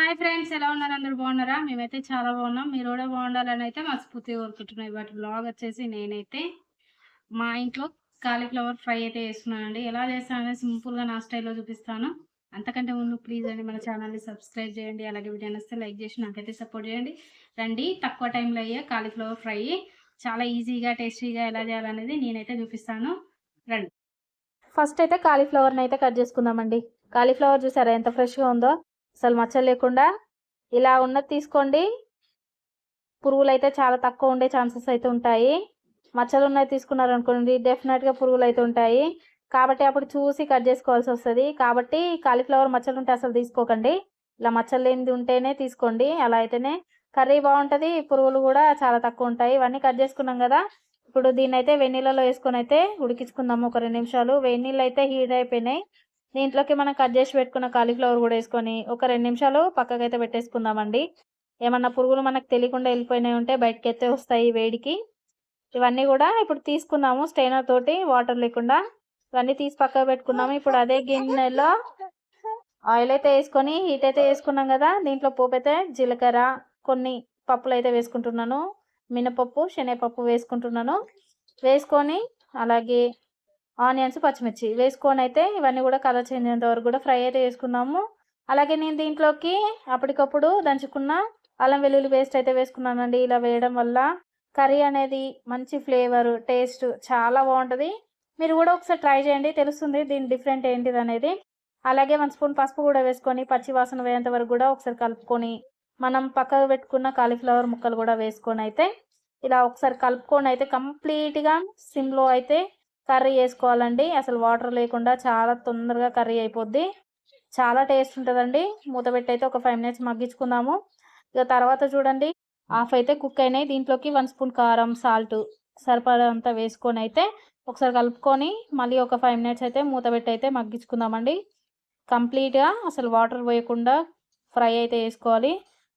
Hi friends ఎలా ఉన్నారు? అందరు బాగున్నారా? మేమైతే చాలా బాగున్నాం. మీరు కూడా బాగుండాలని అయితే మనస్ఫూర్తిగా కోరుకుంటున్నాయి బట్ బ్లాగ్ వచ్చేసి నేనైతే మా ఇంట్లో కాలీఫ్లవర్ ఫ్రై అయితే చేస్తున్నానండి. ఎలా చేస్తానని సింపుల్గా నా స్టైల్లో చూపిస్తాను. అంతకంటే ముందు ప్లీజ్ అండి మన ఛానల్ని సబ్స్క్రైబ్ చేయండి. అలాగే వీడియో వస్తే లైక్ చేసి నాకైతే సపోర్ట్ చేయండి. రండి తక్కువ టైంలో అయ్యే కాలీఫ్లవర్ ఫ్రై చాలా ఈజీగా టేస్టీగా ఎలా చేయాలనేది నేనైతే చూపిస్తాను. రండి. ఫస్ట్ అయితే కాలీఫ్లవర్ని అయితే కట్ చేసుకుందామండి. కాలీఫ్లవర్ చూసారా ఎంత ఫ్రెష్గా ఉందో? అసలు మచ్చలు లేకుండా ఇలా ఉన్నది తీసుకోండి. పురుగులు అయితే చాలా తక్కువ ఉండే ఛాన్సెస్ అయితే ఉంటాయి. మచ్చలు ఉన్నవి తీసుకున్నారు అనుకోండి డెఫినెట్గా పురుగులు అయితే ఉంటాయి. కాబట్టి అప్పుడు చూసి కట్ చేసుకోవాల్సి వస్తుంది. కాబట్టి కాలీఫ్లవర్ మచ్చలు ఉంటే అసలు తీసుకోకండి. ఇలా మచ్చలు లేనిది ఉంటేనే తీసుకోండి. అలా అయితేనే కర్రీ బాగుంటుంది పురుగులు కూడా చాలా తక్కువ ఉంటాయి. ఇవన్నీ కట్ చేసుకున్నాం కదా ఇప్పుడు దీన్ని అయితే వెన్నీళ్ళలో వేసుకొని అయితే ఉడికించుకుందాము ఒక రెండు నిమిషాలు. వెన్నీళ్ళు అయితే హీట్ అయిపోయినాయి. దీంట్లోకి మనం కట్ చేసి పెట్టుకున్న కాలీఫ్లవర్ కూడా వేసుకొని ఒక రెండు నిమిషాలు పక్కకైతే అయితే పెట్టేసుకుందామండి. ఏమన్నా పురుగులు మనకు తెలియకుండా వెళ్ళిపోయినాయి ఉంటే బయటకి అయితే వస్తాయి వేడికి. ఇవన్నీ కూడా ఇప్పుడు తీసుకున్నాము స్టైనర్ తోటి వాటర్ లేకుండా. ఇవన్నీ తీసి పక్కకు పెట్టుకున్నాము ఇప్పుడు అదే గిన్నెలో ఆయిల్ అయితే వేసుకొని హీట్ అయితే వేసుకున్నాం కదా దీంట్లో పోపు అయితే జీలకర్ర కొన్ని పప్పులు అయితే వేసుకుంటున్నాను. మినపప్పు శనగపప్పు వేసుకుంటున్నాను. వేసుకొని అలాగే ఆనియన్స్ పచ్చిమిర్చి వేసుకొని అయితే ఇవన్నీ కూడా కలర్ చేంజ్ అయ్యేంత వరకు కూడా ఫ్రై అయితే వేసుకున్నాము అలాగే నేను దీంట్లోకి అప్పటికప్పుడు దంచుకున్న అల్లం వెల్లుల్లి పేస్ట్ అయితే వేసుకున్నానండి. ఇలా వేయడం వల్ల కర్రీ అనేది మంచి ఫ్లేవర్ టేస్ట్ చాలా బాగుంటుంది. మీరు కూడా ఒకసారి ట్రై చేయండి తెలుస్తుంది దీని డిఫరెంట్ ఏంటిది అనేది అలాగే వన్ స్పూన్ పసుపు కూడా వేసుకొని పచ్చి వాసన వేయేంత వరకు కూడా ఒకసారి కలుపుకొని మనం పక్కకు పెట్టుకున్న కాలీఫ్లవర్ ముక్కలు కూడా వేసుకొని అయితే ఇలా ఒకసారి కలుపుకొని అయితే కంప్లీట్గా సిమ్లో అయితే కర్రీ వేసుకోవాలండి అసలు వాటర్ లేకుండా చాలా తొందరగా కర్రీ అయిపోద్ది. చాలా టేస్ట్ ఉంటుందండి. మూత అయితే ఒక ఫైవ్ మినిట్స్ మగ్గించుకుందాము. ఇక తర్వాత చూడండి. హాఫ్ అయితే కుక్ అయినాయి. దీంట్లోకి వన్ స్పూన్ కారం సాల్ట్ సరిపడంతా వేసుకొని అయితే ఒకసారి కలుపుకొని మళ్ళీ ఒక ఫైవ్ మినిట్స్ అయితే మూత పెట్టి అయితే మగ్గించుకుందామండి. కంప్లీట్గా అసలు వాటర్ పోయకుండా ఫ్రై అయితే వేసుకోవాలి.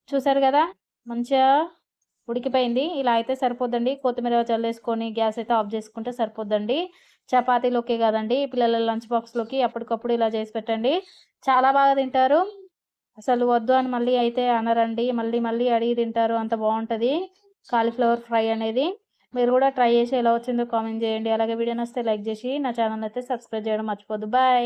చూసారు కదా? మంచిగా ఉడికిపోయింది. ఇలా అయితే సరిపోద్దండి. కొత్తిమీర చల్లేసుకొని గ్యాస్ అయితే ఆఫ్ చేసుకుంటే సరిపోద్దండి. చపాతీలోకే కదండి. పిల్లల లంచ్ బాక్స్లోకి అప్పటికప్పుడు ఇలా చేసి పెట్టండి. చాలా బాగా తింటారు. అసలు వద్దు అని మళ్ళీ అయితే అనరండి. మళ్ళీ మళ్ళీ అడిగి తింటారు. అంత బాగుంటుంది. కాలీఫ్లవర్ ఫ్రై అనేది. మీరు కూడా ట్రై చేసి ఎలా వచ్చిందో కామెంట్ చేయండి. అలాగే వీడియో నస్తే లైక్ చేసి నా ఛానల్ అయితే సబ్స్క్రైబ్ చేయడం మర్చిపోద్దు బాయ్.